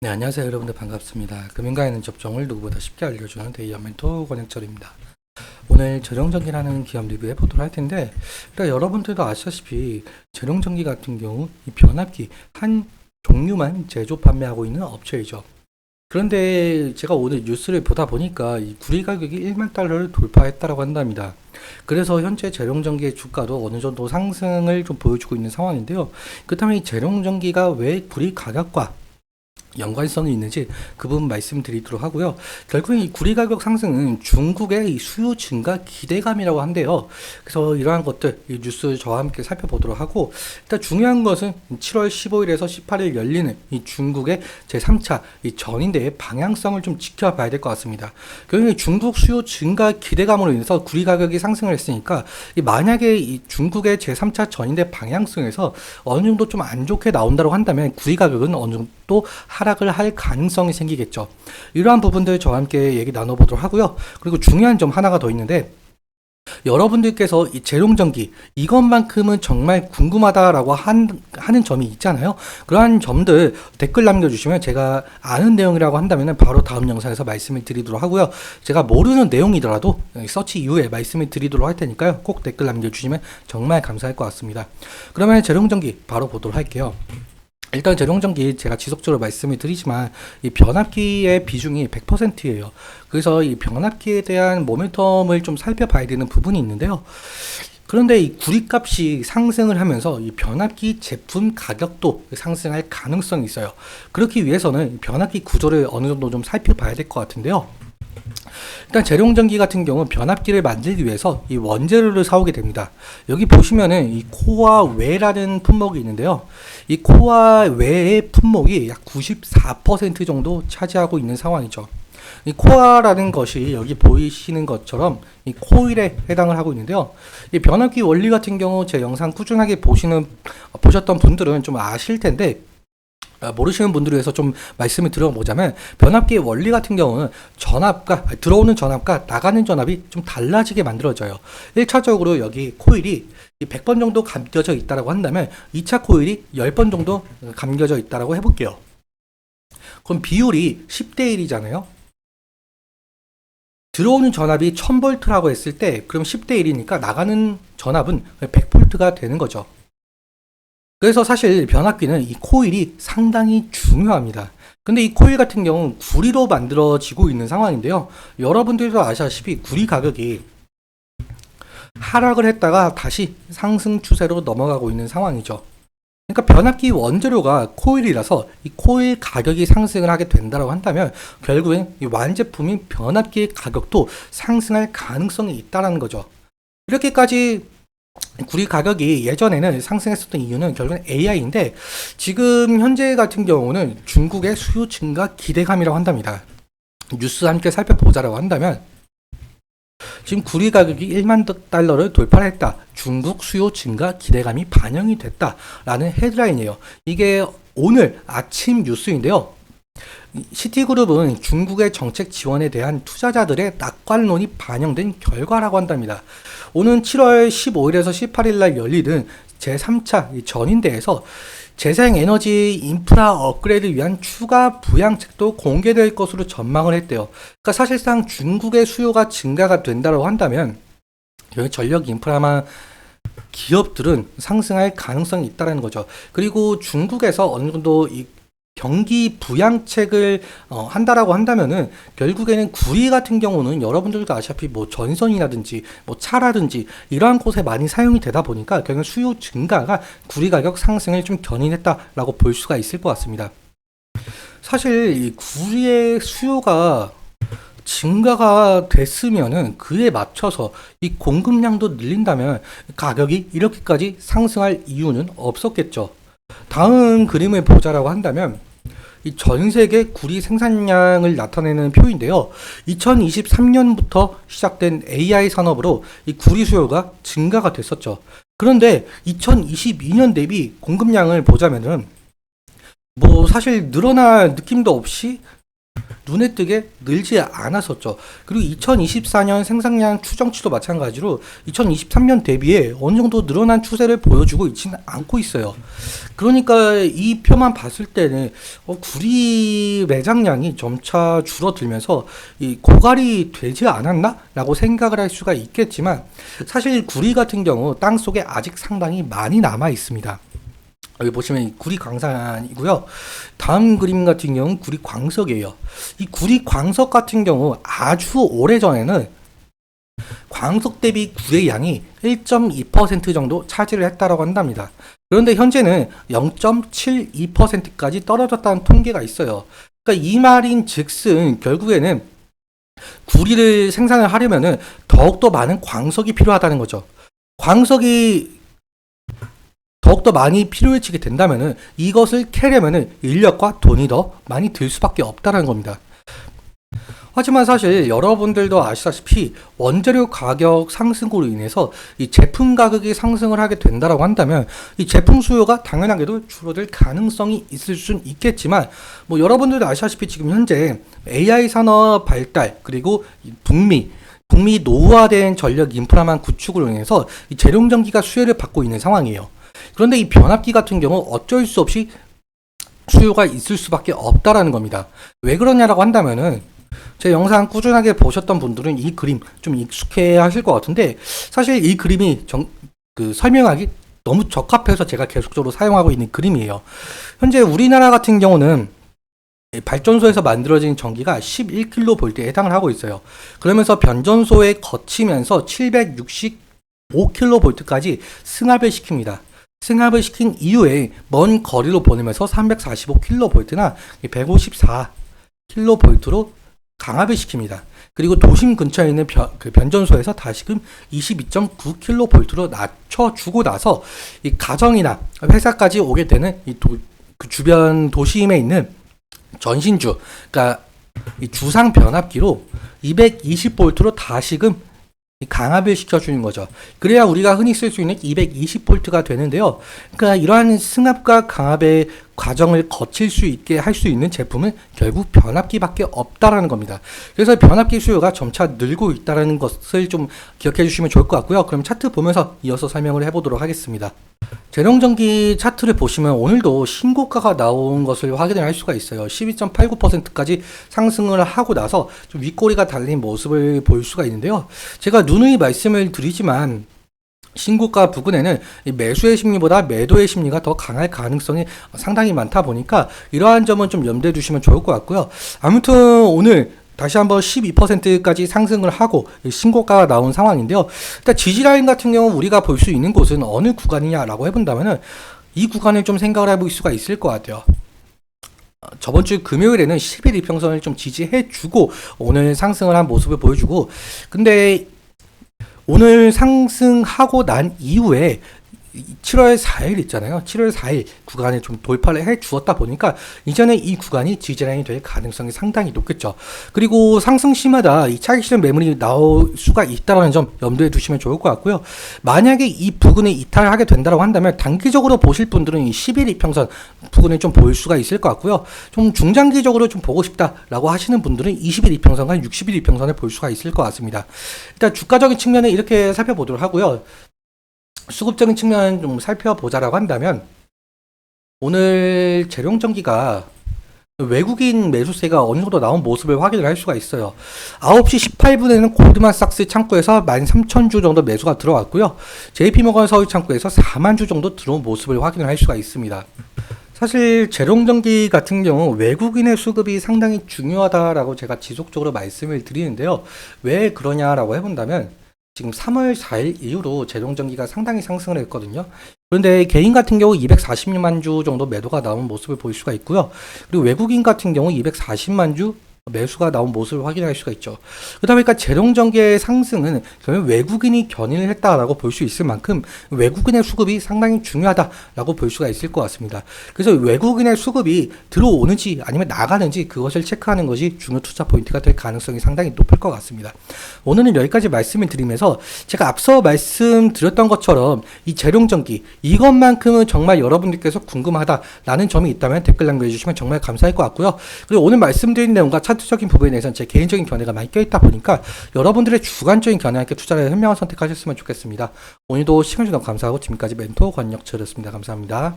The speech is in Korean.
네, 안녕하세요. 여러분들 반갑습니다. 금융가에 는 접종을 누구보다 쉽게 알려주는 데이어 멘토 권혁철입니다. 오늘 재룡전기라는 기업 리뷰해 보도록 할 텐데, 일단 여러분들도 아시다시피 재룡전기 같은 경우 이 변압기 한 종류만 제조 판매하고 있는 업체이죠. 그런데 제가 오늘 뉴스를 보다 보니까 이 구리 가격이 1만 달러를 돌파했다라고 한답니다. 그래서 현재 재룡전기의 주가도 어느 정도 상승을 좀 보여주고 있는 상황인데요. 그렇다면 이 재룡전기가 왜 구리 가격과 연관성이 있는지 그 부분 말씀드리도록 하고요. 결국엔 이 구리 가격 상승은 중국의 이 수요 증가 기대감이라고 한대요. 그래서 이러한 것들 이 뉴스 저와 함께 살펴보도록 하고 일단 중요한 것은 7월 15일에서 18일 열리는 이 중국의 제3차 이 전인대의 방향성을 좀 지켜봐야 될 것 같습니다. 결국에 중국 수요 증가 기대감으로 인해서 구리 가격이 상승을 했으니까 이 만약에 이 중국의 제3차 전인대 방향성에서 어느 정도 좀 안 좋게 나온다고 한다면 구리 가격은 어느 정도 하락 을 할 가능성이 생기겠죠. 이러한 부분들 저와 함께 얘기 나눠보도록 하고요. 그리고 중요한 점 하나가 더 있는데 여러분들께서 이 재룡전기 이것만큼은 정말 궁금하다라고 한, 하는 점이 있잖아요. 그러한 점들 댓글 남겨주시면 제가 아는 내용이라고 한다면 바로 다음 영상에서 말씀을 드리도록 하고요. 제가 모르는 내용이더라도 서치 이후에 말씀을 드리도록 할 테니까요. 꼭 댓글 남겨주시면 정말 감사할 것 같습니다. 그러면 재룡전기 바로 보도록 할게요. 일단 재룡전기 제가 지속적으로 말씀을 드리지만 이 변압기의 비중이 100%예요. 그래서 이 변압기에 대한 모멘텀을 좀 살펴봐야 되는 부분이 있는데요. 그런데 이 구리값이 상승을 하면서 이 변압기 제품 가격도 상승할 가능성이 있어요. 그렇기 위해서는 변압기 구조를 어느 정도 좀 살펴봐야 될 것 같은데요. 일단 재룡전기 같은 경우 변압기를 만들기 위해서 이 원재료를 사오게 됩니다. 여기 보시면은 이 코와 외라는 품목이 있는데요. 이 코와 외의 품목이 약 94% 정도 차지하고 있는 상황이죠. 이 코아라는 것이 여기 보이시는 것처럼 이 코일에 해당을 하고 있는데요. 이 변압기 원리 같은 경우 제 영상 꾸준하게 보시는 보셨던 분들은 좀 아실 텐데 아, 모르시는 분들을 위해서 좀 말씀을 드려보자면 변압기의 원리 같은 경우는 전압과 아니, 들어오는 전압과 나가는 전압이 좀 달라지게 만들어져요. 1차적으로 여기 코일이 100번 정도 감겨져 있다라고 한다면 2차 코일이 10번 정도 감겨져 있다라고 해 볼게요. 그럼 비율이 10대 1이잖아요. 들어오는 전압이 1000V라고 했을 때 그럼 10대 1이니까 나가는 전압은 100V가 되는 거죠. 그래서 사실 변압기는 이 코일이 상당히 중요합니다. 근데 이 코일 같은 경우는 구리로 만들어지고 있는 상황인데요. 여러분들도 아시다시피 구리 가격이 하락을 했다가 다시 상승 추세로 넘어가고 있는 상황이죠. 그러니까 변압기 원재료가 코일이라서 이 코일 가격이 상승을 하게 된다고 한다면 결국엔 이 완제품인 변압기의 가격도 상승할 가능성이 있다라는 거죠. 이렇게까지 구리 가격이 예전에는 상승했었던 이유는 결국은 AI인데 지금 현재 같은 경우는 중국의 수요 증가 기대감이라고 한답니다. 뉴스 함께 살펴보자라고 한다면 지금 구리 가격이 1만 달러를 돌파했다. 중국 수요 증가 기대감이 반영이 됐다라는 헤드라인이에요. 이게 오늘 아침 뉴스인데요. 시티그룹은 중국의 정책 지원에 대한 투자자들의 낙관론이 반영된 결과라고 한답니다. 오는 7월 15일에서 18일 날 열리는 제3차 전인대에서 재생에너지 인프라 업그레이드를 위한 추가 부양책도 공개될 것으로 전망을 했대요. 그러니까 사실상 중국의 수요가 증가가 된다고 한다면 전력 인프라만 기업들은 상승할 가능성이 있다는 거죠. 그리고 중국에서 어느 정도 이 경기 부양책을 어, 한다라고 한다면은 결국에는 구리 같은 경우는 여러분들도 아시다시피 뭐 전선이라든지 뭐 차라든지 이러한 곳에 많이 사용이 되다 보니까 결국 수요 증가가 구리 가격 상승을 좀 견인했다라고 볼 수가 있을 것 같습니다. 사실 이 구리의 수요가 증가가 됐으면은 그에 맞춰서 이 공급량도 늘린다면 가격이 이렇게까지 상승할 이유는 없었겠죠. 다음 그림을 보자라고 한다면 이 전 세계 구리 생산량을 나타내는 표인데요. 2023년부터 시작된 AI 산업으로 이 구리 수요가 증가가 됐었죠. 그런데 2022년 대비 공급량을 보자면은 뭐 사실 늘어날 느낌도 없이 눈에 띄게 늘지 않았었죠. 그리고 2024년 생산량 추정치도 마찬가지로 2023년 대비해 어느 정도 늘어난 추세를 보여주고 있지는 않고 있어요. 그러니까 이 표만 봤을 때는 어, 구리 매장량이 점차 줄어들면서 이 고갈이 되지 않았나라고 생각을 할 수가 있겠지만 사실 구리 같은 경우 땅 속에 아직 상당히 많이 남아 있습니다. 여기 보시면 이 구리 광산이고요. 다음 그림 같은 경우는 구리 광석이에요. 이 구리 광석 같은 경우 아주 오래 전에는 광석 대비 구의 양이 1.2% 정도 차지를 했다라고 한답니다. 그런데 현재는 0.72%까지 떨어졌다는 통계가 있어요. 그러니까 이 말인 즉슨 결국에는 구리를 생산을 하려면은 더욱더 많은 광석이 필요하다는 거죠. 광석이 더욱더 많이 필요해지게 된다면은 이것을 캐려면은 인력과 돈이 더 많이 들 수밖에 없다는 겁니다. 하지만 사실 여러분들도 아시다시피 원재료 가격 상승으로 인해서 이 제품 가격이 상승을 하게 된다라고 한다면 이 제품 수요가 당연하게도 줄어들 가능성이 있을 수는 있겠지만 뭐 여러분들도 아시다시피 지금 현재 AI 산업 발달 그리고 이 북미 북미 노후화된 전력 인프라만 구축으로 인해서 이 재룡전기가 수혜를 받고 있는 상황이에요. 그런데 이 변압기 같은 경우 어쩔 수 없이 수요가 있을 수밖에 없다라는 겁니다. 왜 그러냐라고 한다면은 제 영상 꾸준하게 보셨던 분들은 이 그림 좀 익숙해 하실 것 같은데 사실 이 그림이 정, 그 설명하기 너무 적합해서 제가 계속적으로 사용하고 있는 그림이에요. 현재 우리나라 같은 경우는 이 발전소에서 만들어진 전기가 11kV에 해당을 하고 있어요. 그러면서 변전소에 거치면서 765kV까지 승합을 시킵니다. 승합을 시킨 이후에 먼 거리로 보내면서 345kV나 154kV로 강압을 시킵니다. 그리고 도심 근처에 있는 변, 그 변전소에서 다시금 22.9kV로 낮춰주고 나서 이 가정이나 회사까지 오게 되는 이 도, 그 주변 도심에 있는 전신주, 그러니까 이 주상 변압기로 220V로 다시금 이 강압을 시켜주는 거죠. 그래야 우리가 흔히 쓸 수 있는 220V가 되는데요. 그러니까 이러한 승합과 강압의 과정을 거칠 수 있게 할 수 있는 제품은 결국 변압기밖에 없다라는 겁니다. 그래서 변압기 수요가 점차 늘고 있다라는 것을 좀 기억해 주시면 좋을 것 같고요. 그럼 차트 보면서 이어서 설명을 해보도록 하겠습니다. 재룡전기 차트를 보시면 오늘도 신고가가 나온 것을 확인을 할 수가 있어요. 12.89%까지 상승을 하고 나서 좀 윗꼬리가 달린 모습을 볼 수가 있는데요. 제가 누누이 말씀을 드리지만 신고가 부근에는 이 매수의 심리보다 매도의 심리가 더 강할 가능성이 상당히 많다 보니까 이러한 점은 좀 염두에 두시면 좋을 것 같고요. 아무튼 오늘 다시 한번 12%까지 상승을 하고 신고가가 나온 상황인데요. 일단 지지라인 같은 경우 우리가 볼 수 있는 곳은 어느 구간이냐라고 해본다면은 이 구간을 좀 생각을 해볼 수가 있을 것 같아요. 어, 저번 주 금요일에는 10일 이평선을 좀 지지해주고 오늘 상승을 한 모습을 보여주고 근데 오늘 상승하고 난 이후에 7월 4일 있잖아요. 7월 4일 구간에 좀 돌파를 해 주었다 보니까 이전에 이 구간이 지지라인이 될 가능성이 상당히 높겠죠. 그리고 상승 시마다 이 차익 실현 매물이 나올 수가 있다는 점 염두에 두시면 좋을 것 같고요. 만약에 이 부근에 이탈을 하게 된다고 한다면 단기적으로 보실 분들은 이 10일 이평선 부근에 좀 볼 수가 있을 것 같고요. 좀 중장기적으로 좀 보고 싶다라고 하시는 분들은 20일 이평선과 60일 이평선을 볼 수가 있을 것 같습니다. 일단 주가적인 측면에 이렇게 살펴보도록 하고요. 수급적인 측면 좀 살펴보자라고 한다면 오늘 재룡전기가 외국인 매수세가 어느 정도 나온 모습을 확인을 할 수가 있어요. 9시 18분에는 골드만삭스 창구에서 13,000주 정도 매수가 들어왔고요. JP모건 서울 창구에서 4만 주 정도 들어온 모습을 확인을 할 수가 있습니다. 사실 재룡전기 같은 경우 외국인의 수급이 상당히 중요하다라고 제가 지속적으로 말씀을 드리는데요. 왜 그러냐라고 해본다면 지금 3월 4일 이후로 재룡전기가 상당히 상승을 했거든요. 그런데 개인 같은 경우 246만 주 정도 매도가 나온 모습을 볼 수가 있고요. 그리고 외국인 같은 경우 240만 주 매수가 나온 모습을 확인할 수가 있죠. 그러다 보니까 재룡전기의 상승은 결국 외국인이 견인을 했다라고 볼 수 있을 만큼 외국인의 수급이 상당히 중요하다라고 볼 수가 있을 것 같습니다. 그래서 외국인의 수급이 들어오는지 아니면 나가는지 그것을 체크하는 것이 중요 투자 포인트가 될 가능성이 상당히 높을 것 같습니다. 오늘은 여기까지 말씀을 드리면서 제가 앞서 말씀드렸던 것처럼 이 재룡전기 이것만큼은 정말 여러분들께서 궁금하다라는 점이 있다면 댓글 남겨주시면 정말 감사할 것 같고요. 그리고 오늘 말씀드린 내용과 차트 퍼센트적인 부분에 대해서는 제 개인적인 견해가 많이 껴있다 보니까 여러분들의 주관적인 견해와 함께 투자를 현명한 선택하셨으면 좋겠습니다. 오늘도 시간 주셔서 감사하고 지금까지 멘토 권혁철이었습니다. 감사합니다.